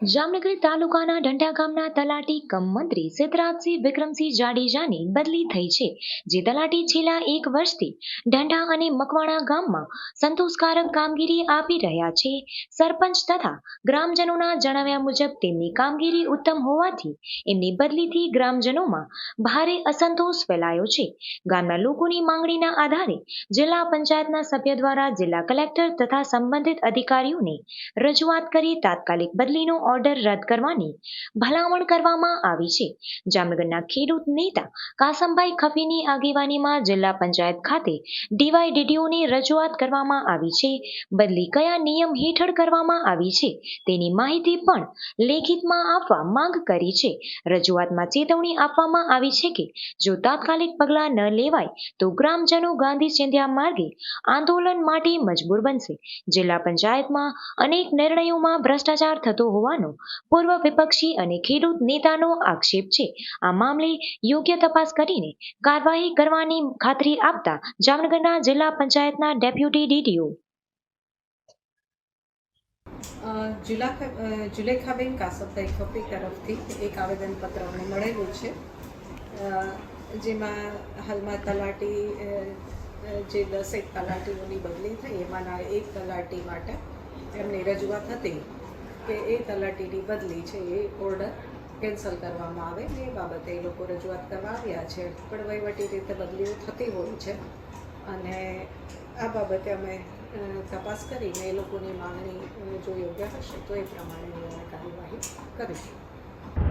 જામનગર તાલુકાના ઢંઢા ગામના તલાટી કમ મંત્રી સિદ્ધરાજસિંહ વિક્રમસિંહ જાડેજાની બદલી થઈ છે, જે તલાટી છેલ્લા એક વર્ષથી ઢંઢા અને મકવાણા ગામમાં સંતોષકારક કામગીરી આપી રહ્યા છે. સરપંચ તથા ગ્રામજનોના જણાવ્યા મુજબ તેમની કામગીરી ઉત્તમ હોવાથી એમની બદલીથી ગ્રામજનોમાં ભારે અસંતોષ ફેલાયો છે. ગામના લોકોની માંગણીના આધારે જિલ્લા પંચાયતના સભ્ય દ્વારા જિલ્લા કલેક્ટર તથા સંબંધિત અધિકારીઓને રજૂઆત કરી તાત્કાલિક બદલીનો ઓર્ડર રદ કરવાની ભલામણ કરવામાં આવી છે. જામનગરના ખેડૂત નેતા કાસમભાઈ ખફીની આગેવાનીમાં જિલ્લા પંચાયત ખાતે ડીવાયડીડીઓને રજૂઆત કરવામાં આવી છે. બદલી કયા નિયમ હેઠળ કરવામાં આવી છે તેની માહિતી પણ લેખિતમાં આપવા માંગ કરી છે. રજૂઆતમાં ચેતવણી આપવામાં આવી છે કે જો તાત્કાલિક પગલાં ન લેવાય તો ગ્રામજનો ગાંધી ચિંધ્યા માર્ગે આંદોલન માટે મજબૂર બનશે. જિલ્લા પંચાયતમાં અનેક નિર્ણયોમાં ભ્રષ્ટાચાર થતો હોવાનો પૂર્વ વિપક્ષી અને ખેડૂત નેતાનો આક્ષેપ છે. આ મામલે યોગ્ય તપાસ કરીને કાર્યવાહી કરવાની ખાતરી આપતા જામનગરના જિલ્લા પંચાયતના ડેપ્યુટી ડીડીઓ. જુલા જુલેખાબેન કાસબભાઈ ખપી તરફથી એક આવેદનપત્ર અમને મળેલું છે. જેમાં હાલમાં તલાટી જે દસેક તલાટીઓની બદલી થઈ એમાંના એક તલાટી માટે એમની રજૂઆત હતી. કે એ તલાટીની બદલી છે, એ ઓર્ડર કેન્સલ કરવામાં આવે એ બાબતે એ લોકો રજૂઆત કરવા આવ્યા છે. પણ વહીવટી રીતે બદલીઓ થતી હોય છે. અને આ બાબતે અમે તપાસ કરીને એ લોકોની માંગણી જો યોગ્ય હશે તો એ પ્રમાણે કાર્યવાહી કરીશું.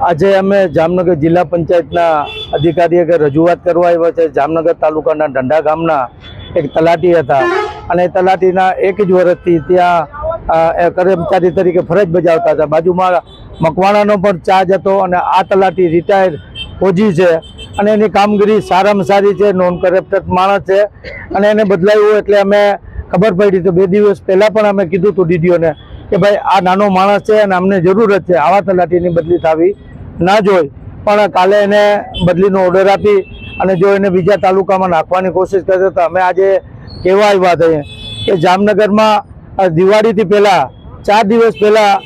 આજે અમે જામનગર જિલ્લા પંચાયતના અધિકારી કે રજૂઆત કરવા આવ્યા છે. જામનગર તાલુકાના ડંડા ગામના એક તલાટી હતા. અને તલાટીના એક જ વર્ષથી ત્યાં કર્મચારી તરીકે ફરજ બજાવતા હતા. બાજુમાં મકવાણાનો પણ ચાર્જ હતો અને આ તલાટી રિટાયર ફોજી છે અને એની કામગીરી સારામાં સારી છે નોન કરપ્ટેડ માણસ છે અને એને બદલાયું એટલે અમે ખબર પડી તો બે દિવસ પહેલાં પણ અમે કીધું હતું ડીડીઓને કે ભાઈ આ નાનો માણસ છે અને અમને જરૂરત છે, આવા તલાટીની બદલી થવી ના જોઈ. પણ કાલે એને બદલીનો ઓર્ડર આપી અને જો એને બીજા તાલુકામાં નાખવાની કોશિશ કરતો તો અમે આજે કેવા આવ્યા થઈએ કે જામનગરમાં આ દિવાળીથી પહેલાં, ચાર દિવસ પહેલાં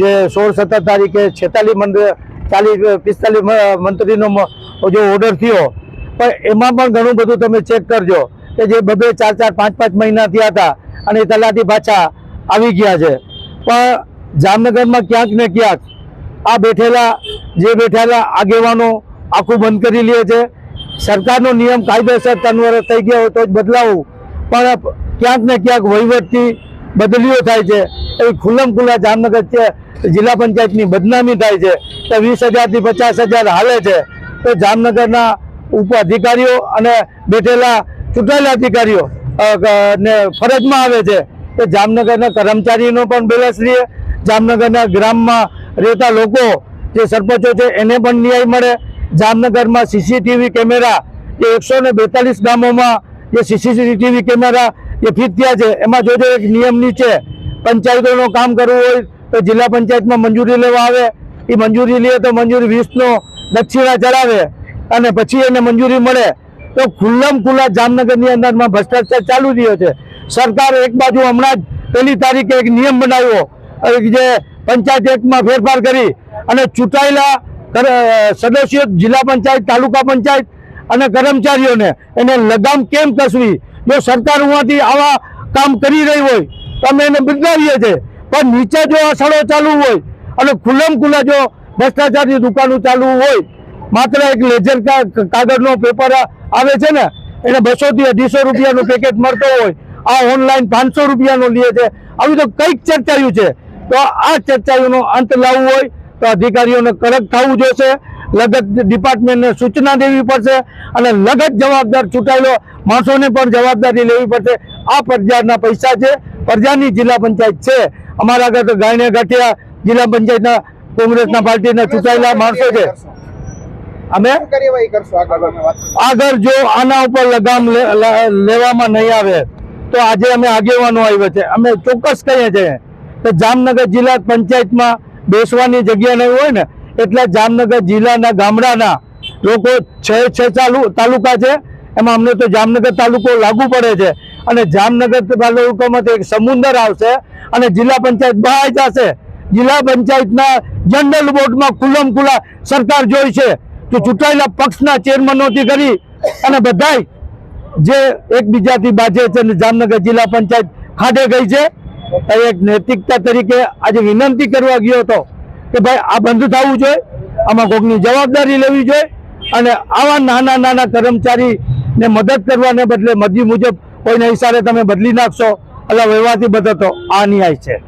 જે સોળ સત્તર તારીખે છેતાલીસ મંત્રી ચાલીસ, પિસ્તાલીસ મંત્રીનો જો ઓર્ડર થયો, પણ એમાં પણ ઘણું બધું તમે ચેક કરજો કે જે બબે ચાર ચાર, પાંચ પાંચ મહિના થયા હતા અને તલાટી પાછા આવી ગયા છે. પણ જામનગરમાં ક્યાંક ને ક્યાંક આ બેઠેલા, જે બેઠેલા આગેવાનો આખું બંધ કરી લે છે. સરકારનો નિયમ કાયદેસર ત્રણ થઈ ગયો તો જ બદલાવું. પણ ક્યાંક ને ક્યાંક વહીવટથી બદલીઓ થાય છે. એ ખુલ્લમ ખુલ્લા જામનગર જિલ્લા પંચાયતની બદનામી થાય છે. તો વીસ હજારથી પચાસ હજાર હાલે છે. તો જામનગરના ઉપ અધિકારીઓ અને બેઠેલા ચૂંટાયેલા અધિકારીઓ ને ફરજમાં આવે છે તો જામનગરના કર્મચારીનો પણ બેલેન્સ રહે જામનગરના ગ્રામમાં રહેતા લોકો જે સરપંચો છે, એને પણ ન્યાય મળે. જામનગરમાં સીસીટીવી કેમેરા, જે એકસો બેતાલીસ ગામોમાં જે સીસીટીવી કેમેરા ફિટ થયા છે. એમાં જોજો એક નિયમ નીચે પંચાયતોનું કામ કરવું હોય તો જિલ્લા પંચાયતમાં મંજૂરી લેવા આવે. એ મંજૂરી લે તો મંજૂરી વીસનો દક્ષિણા ચડાવે અને પછી એને મંજૂરી મળે. તો ખુલ્લમ ખુલ્લા જામનગરની અંદરમાં ભ્રષ્ટાચાર ચાલુ રહ્યો છે. સરકાર એક બાજુ હમણાં જ પહેલી તારીખે એક નિયમ બનાવ્યો. જે પંચાયત એક્ટમાં ફેરફાર કરી અને ચૂંટાયેલા સદસ્યો જિલ્લા પંચાયત, તાલુકા પંચાયત અને કર્મચારીઓને એને લગામ કેમ કસવી? જો સરકાર હોવાથી આવા કામ કરી રહી હોય તો અમે એને બિરદાવીએ છીએ પણ નીચે જો અસડો ચાલુ હોય અને ખુલ્લમ ખુલ્લા જો ભ્રષ્ટાચારની દુકાનો ચાલુ હોય, માત્ર એક લેજર કાગળનો પેપર આવે છે ને, એને બસોથી અઢીસો રૂપિયાનું પેકેટ મળતો હોય, આ ઓનલાઈન પાંચસો રૂપિયાનો લે છે. આવી તો કંઈક ચર્ચાયું છે. તો આ ચર્ચાઓનો અંત લાવવું હોય તો અધિકારીઓને કડક થવું જોશે. લગત ડિપાર્ટમેન્ટને સૂચના દેવી પડશે અને લગત જવાબદાર ચૂંટાયેલો માણસોને પણ જવાબદારી લેવી પડશે. આ પ્રજાના પૈસા છે. પ્રજાની જિલ્લા પંચાયત છે. અમારા આગળ તો ગાયને ગાંઠિયા જિલ્લા પંચાયતના કોંગ્રેસના પાર્ટીના ચૂંટાયેલા માણસો છે. અમે? આગળ જો આના ઉપર લગામ લેવામાં નહીં આવે તો આજે અમે આગેવાનો આવ્યો છે. અમે ચોક્કસ કહીએ છીએ કે જામનગર જિલ્લા પંચાયતમાં બેસવાની જગ્યા નહીં હોય ને એટલે જામનગર જિલ્લાના ગામડાના લોકો છ છ તાલુકા છે. એમાં અમને તો જામનગર તાલુકો લાગુ પડે છે. અને જામનગર તાલુકામાંથી એક સમુંદર આવશે અને જિલ્લા પંચાયત બહાર જશે. જિલ્લા પંચાયતના જનરલ બોર્ડમાં ખુલ્લમ ખુલ્લા સરકાર જોઈ છે કે ચૂંટાયેલા પક્ષના ચેરમેનોથી કરી અને બધાય જે એકબીજાથી બાજે છે અને જામનગર જિલ્લા પંચાયત ખાડે ગઈ છે. એક નૈતિકતા તરીકે આજે વિનંતી કરવા ગયો હતો. કે ભાઈ આ બંધ થવું જોઈએ, આમાં કોઈકની જવાબદારી લેવી જોઈએ અને આવા નાના નાના કર્મચારીને મદદ કરવાને બદલે મરજી મુજબ કોઈના હિસાબે તમે બદલી નાખશો એટલે વહેવારથી બધો તો આ ન્યાય છે.